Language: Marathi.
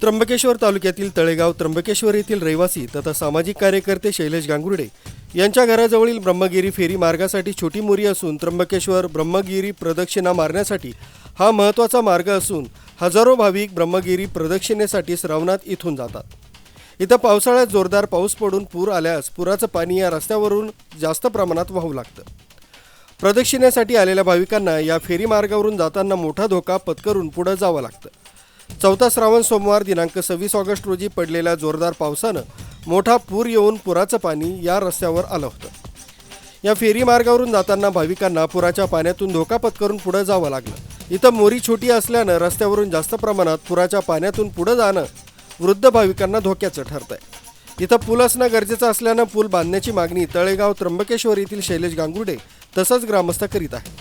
त्र्यंबकेश्वर तालुक्यातील तळेगाव त्र्यंबकेश्वर येथील रहिवासी तथा सामाजिक कार्यकर्ते शैलेश गांगुर्डे यांच्या घराजवळील ब्रह्मगिरी फेरी मार्गासाठी छोटी मोरी असून त्र्यंबकेश्वर ब्रह्मगिरी प्रदक्षिणा मारण्यासाठी हा महत्त्वाचा मार्ग असून हजारो भाविक ब्रह्मगिरी प्रदक्षिणेसाठी श्रावणात इथून जातात. इथं पावसाळ्यात जोरदार पाऊस पडून पूर आल्यास पुराचं पाणी या रस्त्यावरून जास्त प्रमाणात वाहू लागतं. प्रदक्षिणेसाठी आलेल्या भाविकांना या फेरी मार्गावरून जाताना मोठा धोका पत्करून पुढं जावं लागतं. चौथा श्रावण सोमवार दिनांक सव्वीस ऑगस्ट रोजी पडलेल्या जोरदार पावसानं मोठा पूर येऊन पुराचं पाणी या रस्त्यावर आलं होतं. या फेरी मार्गावरून जाताना भाविकांना पुराच्या पाण्यातून धोका पत्करून पुढं जावं लागलं. इथं मोरी छोटी असल्यानं रस्त्यावरून जास्त प्रमाणात पुराच्या पाण्यातून पुढं जाणं वृद्ध भाविकांना धोक्याचं ठरत आहे इथं पूल असणं गरजेचं असल्यानं पूल बांधण्याची मागणी तळेगाव त्र्यंबकेश्वर येथील शैलेश गांगुर्डे तसंच ग्रामस्थ करीत आहे